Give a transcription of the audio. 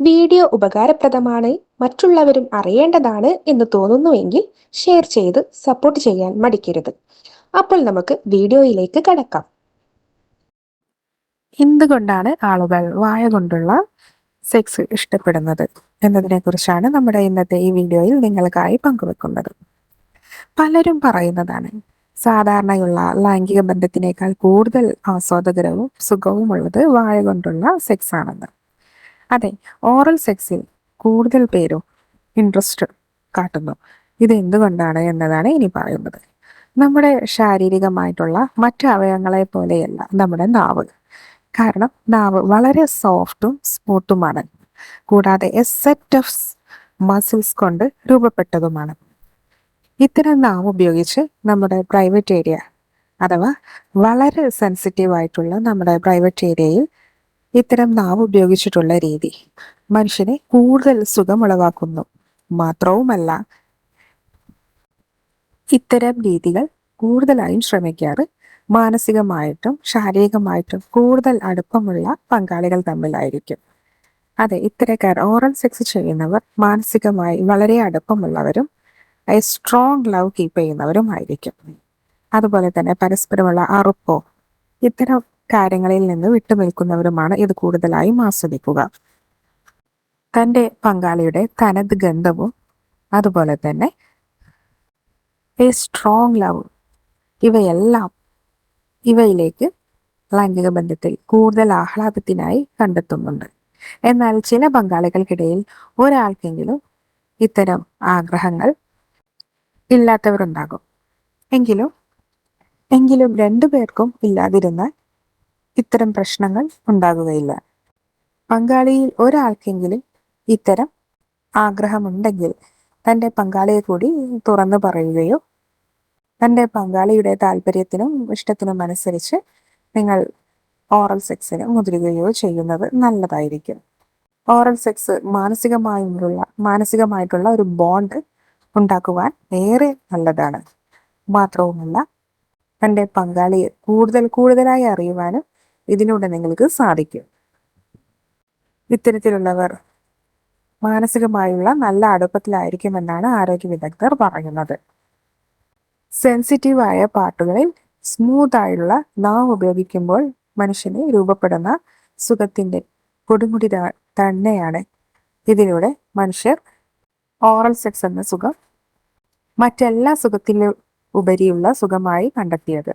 Video ഉപകാരപ്രദമാണ് മറ്റുള്ളവരും അറിയേണ്ടതാണ് എന്ന് തോന്നുന്നുവെങ്കിൽ ഷെയർ ചെയ്ത് സപ്പോർട്ട് ചെയ്യാൻ മടിക്കരുത്. അപ്പോൾ നമുക്ക് വീഡിയോയിലേക്ക് കടക്കാം. എന്തുകൊണ്ടാണ് ആളുകൾ വായ കൊണ്ടുള്ള സെക്സ് ഇഷ്ടപ്പെടുന്നത് എന്നതിനെ കുറിച്ചാണ് നമ്മുടെ ഇന്നത്തെ ഈ വീഡിയോയിൽ നിങ്ങൾക്കായി പങ്കുവെക്കുന്നത്. പലരും പറയുന്നതാണ് സാധാരണയുള്ള ലൈംഗിക ബന്ധത്തിനേക്കാൾ കൂടുതൽ ആസ്വാദകരവും സുഖവുമുള്ളത് വായ കൊണ്ടുള്ള സെക്സ് ആണെന്ന് അതെ ഓറൽ സെക്സിൽ കൂടുതൽ പേരും ഇൻട്രസ്റ്റ് കാട്ടുന്നു. ഇത് എന്തുകൊണ്ടാണ് എന്നതാണ് ഇനി പറയുന്നത്. നമ്മുടെ ശാരീരികമായിട്ടുള്ള മറ്റു അവയവങ്ങളെ പോലെയല്ല നമ്മുടെ നാവ്. കാരണം നാവ് വളരെ സോഫ്റ്റും സ്മൂത്തുമാണ്. കൂടാതെ എ സെറ്റ് ഓഫ് മസിൽസ് കൊണ്ട് രൂപപ്പെട്ടതുമാണ്. ഇത്തരം നാവ് ഉപയോഗിച്ച് നമ്മുടെ പ്രൈവറ്റ് ഏരിയ അഥവാ വളരെ സെൻസിറ്റീവ് ആയിട്ടുള്ള നമ്മുടെ പ്രൈവറ്റ് ഏരിയയിൽ ഇത്തരം നാവ് ഉപയോഗിച്ചിട്ടുള്ള രീതി മനുഷ്യനെ കൂടുതൽ സുഖമുളവാക്കുന്നു. മാത്രവുമല്ല ഇത്തരം രീതികൾ കൂടുതലായും ശ്രമിക്കാറ് മാനസികമായിട്ടും ശാരീരികമായിട്ടും കൂടുതൽ അടുപ്പമുള്ള പങ്കാളികൾ തമ്മിലായിരിക്കും. അതെ ഇത്തരക്കാർ ഓറൽ സെക്സ് ചെയ്യുന്നവർ മാനസികമായി വളരെ അടുപ്പമുള്ളവരും സ്ട്രോങ് ലവ് കീപ്പ് ചെയ്യുന്നവരുമായിരിക്കും. അതുപോലെ തന്നെ പരസ്പരമുള്ള അറുപ്പോ ഇത്തരം കാര്യങ്ങളിൽ നിന്ന് വിട്ടുനിൽക്കുന്നവരുമാണ് ഇത് കൂടുതലായും ആസ്വദിക്കുക. തന്റെ പങ്കാളിയുടെ തനത് ഗന്ധവും അതുപോലെ തന്നെ എ സ്ട്രോങ് ലവ് ഇവയെല്ലാം ഇവയിലേക്ക് ലൈംഗിക ബന്ധത്തിൽ കൂടുതൽ ആഹ്ലാദത്തിനായി കണ്ടെത്തുന്നുണ്ട്. എന്നാൽ ചില പങ്കാളികൾക്കിടയിൽ ഒരാൾക്കെങ്കിലും ഇത്തരം ആഗ്രഹങ്ങൾ ഇല്ലാത്തവരുണ്ടാകും. എങ്കിലും എങ്കിലും രണ്ടു പേർക്കും ഇല്ലാതിരുന്നാൽ ഇത്തരം പ്രശ്നങ്ങൾ ഉണ്ടാകുകയില്ല. പങ്കാളിയിൽ ഒരാൾക്കെങ്കിലും ഇത്തരം ആഗ്രഹമുണ്ടെങ്കിൽ തന്റെ പങ്കാളിയെ കൂടി തുറന്നു പറയുകയോ തന്റെ പങ്കാളിയുടെ താല്പര്യത്തിനും ഇഷ്ടത്തിനും അനുസരിച്ച് നിങ്ങൾ ഓറൽ സെക്സിന് മുതിരുകയോ ചെയ്യുന്നത് നല്ലതായിരിക്കും. ഓറൽ സെക്സ് മാനസികമായുള്ള മാനസികമായിട്ടുള്ള ഒരു ബോണ്ട് ഉണ്ടാക്കുവാൻ ഏറെ നല്ലതാണ്. മാത്രവുമല്ല തന്റെ പങ്കാളിയെ കൂടുതൽ കൂടുതലായി അറിയുവാനും ഇതിലൂടെ നിങ്ങൾക്ക് സാധിക്കും. ഇത്തരത്തിലുള്ളവർ മാനസികമായുള്ള നല്ല അടുപ്പത്തിലായിരിക്കുമെന്നാണ് ആരോഗ്യ വിദഗ്ധർ പറയുന്നത്. സെൻസിറ്റീവായ പാട്ടുകളിൽ സ്മൂത്ത് ആയുള്ള നാവ് ഉപയോഗിക്കുമ്പോൾ മനുഷ്യന് രൂപപ്പെടുന്ന സുഖത്തിന്റെ കൊടുമുടി തന്നെയാണ്. ഇതിലൂടെ മനുഷ്യർ ഓറൽ സെക്സ് എന്ന സുഖം മറ്റെല്ലാ സുഖത്തിലും ഉപരിയുള്ള സുഖമായി കണ്ടെത്തിയത്.